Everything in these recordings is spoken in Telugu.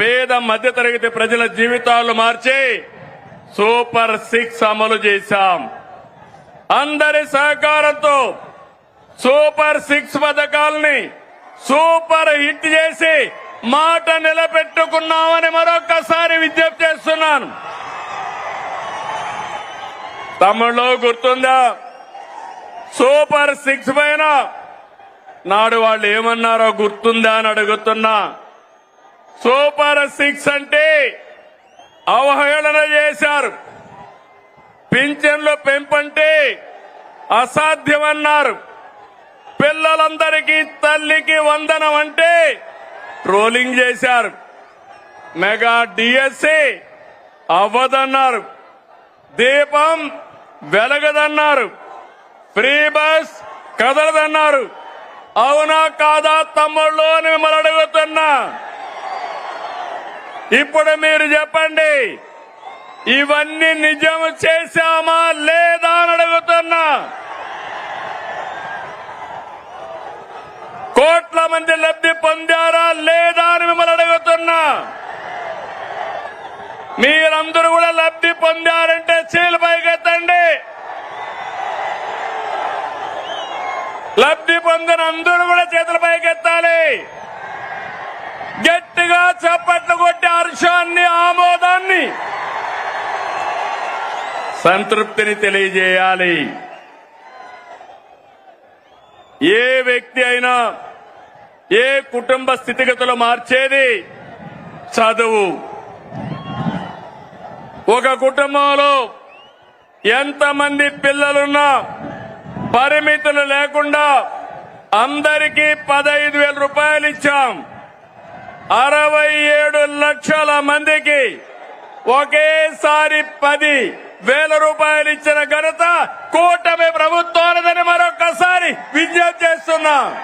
పేద మధ్యతరగతి ప్రజల జీవితాలు మార్చి సూపర్ సిక్స్ అమలు చేశాం. అందరి సహకారంతో సూపర్ సిక్స్ పథకాలని సూపర్ హిట్ చేసి మాట నిలబెట్టుకున్నామని మరొక్కసారి విజ్ఞప్తి చేస్తున్నాను. తమిళలో గుర్తుందా? సూపర్ సిక్స్ పైన నాడు వాళ్ళు ఏమన్నారో గుర్తుందా అని అడుగుతున్నా. సూపర్ సిక్స్ అంటే అవహేళన చేశారు. పింఛన్లు పెంపంటే అసాధ్యమన్నారు. పిల్లలందరికీ తల్లికి వందనం అంటే ట్రోలింగ్ చేశారు. మెగా డిఎస్సి అవ్వదన్నారు. దీపం వెలగదన్నారు. Free bus కదలదన్నారు. అవునా కాదా తమ్ముళ్ళు అని మిమ్మల్ని అడుగుతున్నా. ఇప్పుడు మీరు చెప్పండి ఇవన్నీ నిజం చేశామా లేదా అని అడుగుతున్నా. కోట్ల మంది లబ్ధి పొందారా లేదా అని మిమ్మల్ని అడుగుతున్నా. మీరందరూ కూడా లబ్ధి పొందారంటే చీలు పైకెత్తండి. లబ్ధి పొందిన అందరూ కూడా చేతుల పైకెత్తాలి. గట్టి చప్పట్లు కొట్టి హర్షాన్ని ఆమోదాన్ని సంతృప్తిని తెలియజేయాలి. ఏ వ్యక్తి అయినా ఏ కుటుంబ స్థితిగతులు మార్చేది? చదువు. ఒక కుటుంబంలో ఎంతమంది పిల్లలున్నా పరిమితులు లేకుండా అందరికీ పదహైదు వేల రూపాయలు ఇచ్చాం. అరవై ఏడు లక్షల మందికి ఒకేసారి పది వేల రూపాయలు ఇచ్చిన ఘనత కూటమి ప్రభుత్వాలదని మరొకసారి విజ్ఞప్తి చేస్తున్నా.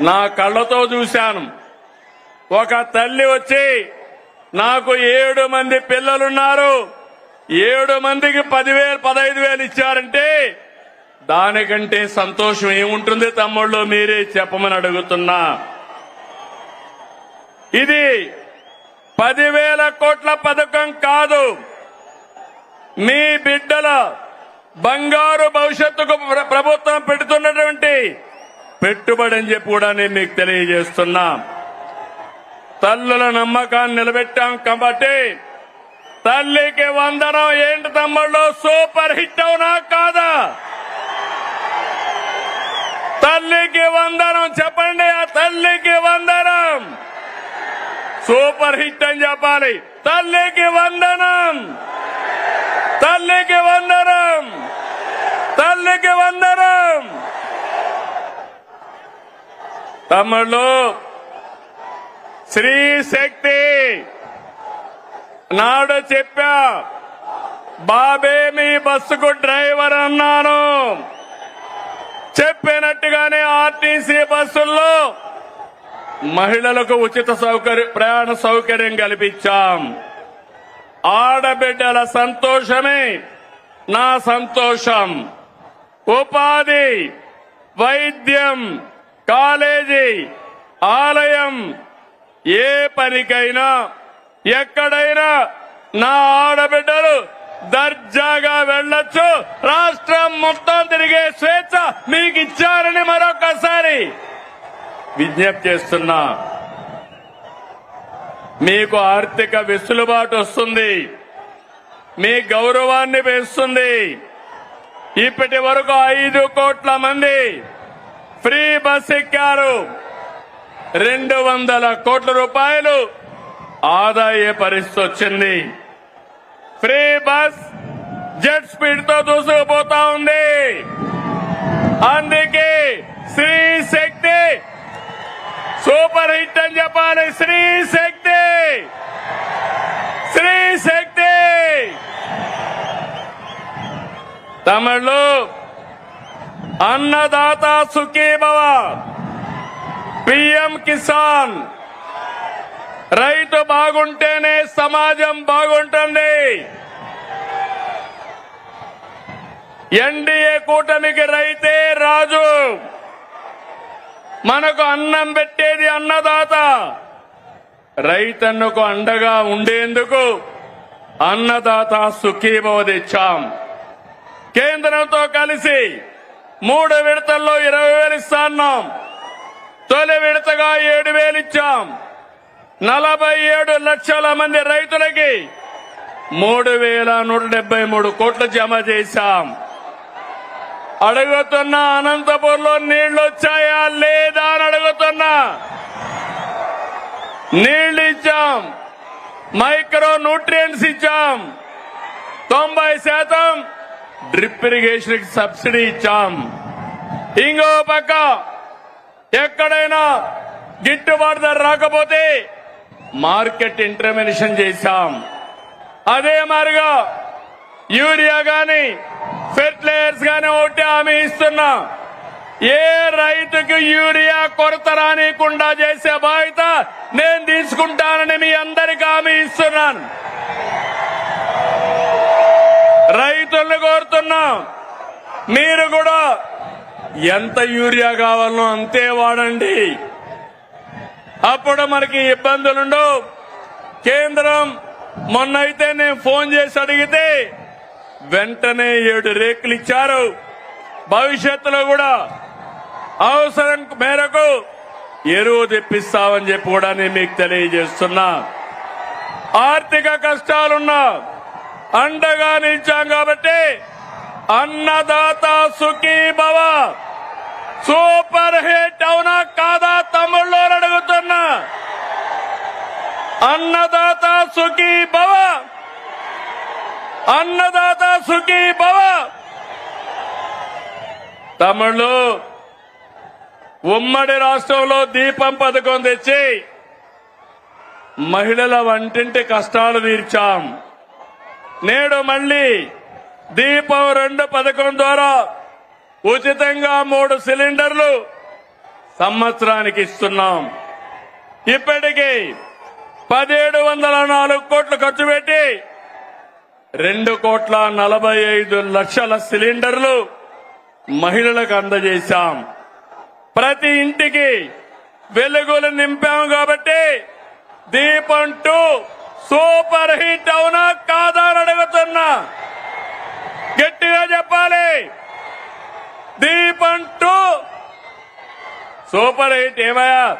నా కళ్ళతో చూశాను. ఒక తల్లి వచ్చి నాకు ఏడు మంది పిల్లలున్నారు. ఏడు మందికి పదివేలు పదహైదు వేలు ఇచ్చారంటే దానికంటే సంతోషం ఏముంటుంది తమ్ముళ్ళు? మీరే చెప్పమని అడుగుతున్నా. ఇది పదివేల కోట్ల పథకం కాదు. మీ బిడ్డల బంగారు భవిష్యత్తుకు ప్రభుత్వం పెడుతున్నటువంటి పెట్టుబడి అని చెప్పి కూడా నేను మీకు తెలియజేస్తున్నా. తల్లుల నమ్మకాన్ని నిలబెట్టాం కాబట్టి తల్లికి వందనం ఏంటి తమ్ముళ్ళు? సూపర్ హిట్ అవునా కాదా? తల్లికి వందనం చెప్పండి ఆ తల్లికి వందనం. సూపర్ హిట్ అని చెప్పాలి. తల్లికి వందనం. తల్లికి వందనం. తల్లికి వందనం. తమ్ముళ్ళు శ్రీ శక్తి. నాడు చెప్పా బాబే మీ బస్సుకు డ్రైవర్ అన్నాను. చెప్పినట్టుగానే ఆర్టీసీ బస్సుల్లో మహిళలకు ఉచిత సౌకర్య ప్రయాణ సౌకర్యం కల్పించాం. ఆడబిడ్డల సంతోషమే నా సంతోషం. ఉపాధి వైద్యం కాలేజీ ఆలయం ఏ పనికైనా ఎక్కడైనా నా ఆడబిడ్డలు దర్జాగా వెళ్ళొచ్చు. రాష్ట్రం మొత్తం తిరిగే స్వేచ్ఛ మీకు ఇచ్చారని మరొకసారి విజ్ఞప్తి చేస్తున్నా. మీకు ఆర్థిక వెసులుబాటు వస్తుంది. మీ గౌరవాన్ని పెంచుతుంది. ఇప్పటి వరకు ఐదు కోట్ల మంది ఫ్రీ బస్ ఎక్కారు. రెండు వందల కోట్ల రూపాయలు ఆదాయ పరిస్థితి వచ్చింది. ఫ్రీ బస్ జెట్ స్పీడ్తో దూసుకుపోతా ఉంది. అందుకే శ్రీ శక్తి సూపర్ హిట్ అని చెప్పాలి. శ్రీ శక్తి! శ్రీ శక్తి! తమిళలో అన్నదాత సుఖీభవ పిఎం కిసాన్. రైతు బాగుంటేనే సమాజం బాగుంటుంది. ఎన్డీఏ కూటమికి రైతే రాజు. మనకు అన్నం పెట్టేది అన్నదాత. రైతన్నకు అండగా ఉండేందుకు అన్నదాత సుఖీభవ తెచ్చాం కేంద్రంతో కలిసి మూడు విడతల్లో ఇరవై వేలు ఇస్తాన్నాం. తొలి విడతగా ఏడు వేలు ఇచ్చాం. నలభై ఏడు లక్షల మంది రైతులకి మూడు వేల నూట డెబ్బై మూడు కోట్లు జమ చేశాం. అడుగుతున్నా అనంతపూర్లో నీళ్ళు వచ్చాయా లేదా అని అడుగుతున్నా. నీళ్ళు ఇచ్చాం మైక్రో న్యూట్రియంట్స్ ఇచ్చాం. తొంభై శాతం డ్రిప్ ఇరిగేషన్ సబ్సిడీ ఇచ్చాం. ఇంకో పక్క ఎక్కడైనా గిట్టుబాటు ధర రాకపోతే మార్కెట్ ఇంటర్వెన్షన్ చేశాం. అదే మారిగా యూరియా గాని ఫెర్టిలైజర్స్ గాని హామీ ఇస్తున్నా. ఏ రైతుకు యూరియా కొరత రానికుండా చేసే బాధ్యత నేను తీసుకుంటానని మీ అందరికి హామీ ఇస్తున్నాను. రైతులను కోరుతున్నా. మీరు కూడా ఎంత యూరియా కావాలనో అంతే వాడండి. అప్పుడు మనకి ఇబ్బందులుండవు. కేంద్రం మొన్నైతే నేను ఫోన్ చేసి అడిగితే వెంటనే ఏడు రేకులు ఇచ్చారు. భవిష్యత్తులో కూడా అవసరం మేరకు ఎరువు తెప్పిస్తామని చెప్పి కూడా నేను మీకు తెలియజేస్తున్నా. ఆర్థిక కష్టాలున్నా అండగా నిలిచాం కాబట్టి అన్నదాత సుఖీ భవ. సూపర్ హిట్ అవునా కాదా తమ్ముళ్ళు అడుగుతున్నా. అన్నదాత సుఖీ భవ. అన్నదాత సుఖీ తమ్ముళ్ళు ఉమ్మడి రాష్ట్రంలో దీపం పథకం తెచ్చి మహిళల వంటింటి కష్టాలు తీర్చాం. నేడు మళ్ళీ దీపం రెండు పథకం ద్వారా ఉచితంగా మూడు సిలిండర్లు సంవత్సరానికి ఇస్తున్నాం. ఇప్పటికీ పదిహేడు వందల నాలుగు కోట్లు ఖర్చు పెట్టి రెండు కోట్ల నలభై ఐదు లక్షల సిలిండర్లు మహిళలకు అందజేశాం. ప్రతి ఇంటికి వెలుగులు నింపాం కాబట్టి దీపం టూ సూపర్ హిట్ అవునా కాదా అని అడుగుతున్నా. గట్టిగా చెప్పాలి. దీపం టూ సూపర్ హిట్ ఏమయ్యా?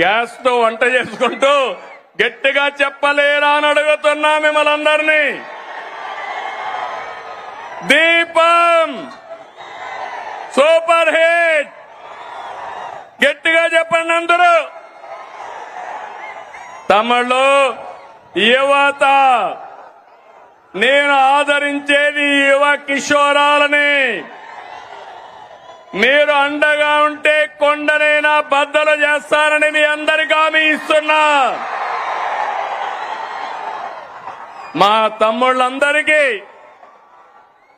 గ్యాస్తో వంట చేసుకుంటూ గట్టిగా చెప్పలేరా అని అడుగుతున్నా మిమ్మల్ని అందరినీ. దీపం సూపర్ హిట్! గట్టిగా చెప్పండి అందరూ. తమిళ్ళు యువత నేను ఆదరించేది యువ కిషోరాలని. మీరు అండగా ఉంటే కొండనైనా బద్దలు చేస్తానని మీ అందరికీ హామీ ఇస్తున్నా. మా తమ్ముళ్ళందరికీ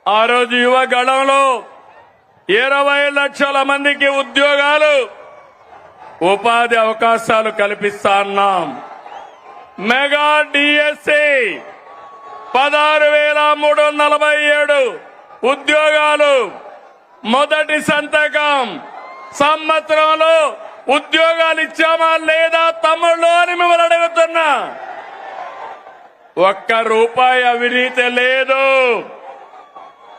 ఆ రోజు యువ గళంలో ఇరవై లక్షల మందికి ఉద్యోగాలు ఉపాధి అవకాశాలు కల్పిస్తాన్నాం మెగా డిఎస్సి పదహారు వేల మూడు వందల నలభై ఏడు ఉద్యోగాలు మొదటి సంతకం. సంవత్సరంలో ఉద్యోగాలు ఇచ్చామా లేదా తమ్ముళ్ళు అని మిమ్మల్ని అడుగుతున్నా. ఒక్క రూపాయి అవినీతి లేదు.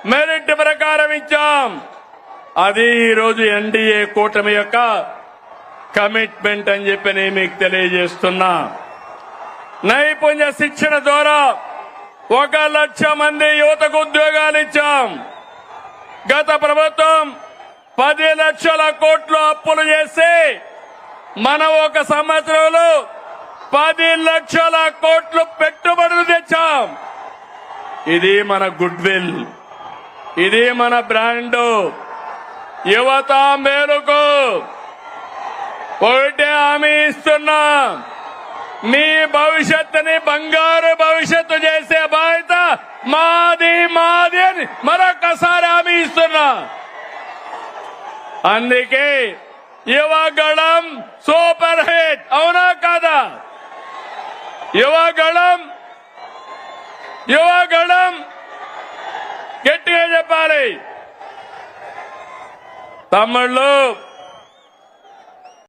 మెరిట్ ప్రకారం ఇచ్చాం. అది ఈరోజు ఎన్డీఏ కూటమి యొక్క కమిట్మెంట్ అని చెప్పి నేను మీకు తెలియజేస్తున్నా. నైపుణ్య శిక్షణ ద్వారా ఒక లక్ష మంది యువతకు ఉద్యోగాలు ఇచ్చాం. గత ప్రభుత్వం పది లక్షల కోట్లు అప్పులు చేసి మనం ఒక సంవత్సరంలో పది లక్షల కోట్లు పెట్టుబడులు తెచ్చాం. ఇది మన గుడ్ విల్ ఇది మన బ్రాండ్. యువత మేరకు ఒకటే హామీ ఇస్తున్నా. మీ భవిష్యత్తుని బంగారు భవిష్యత్తు చేసే బాధ్యత మాది మాది అని మరొకసారి హామీ ఇస్తున్నా. అందుకే యువగళం సూపర్ హిట్ అవునా కాదా? యువగళం యువగళం గట్టిగా చెప్పాలి. తమ్ముళ్ళు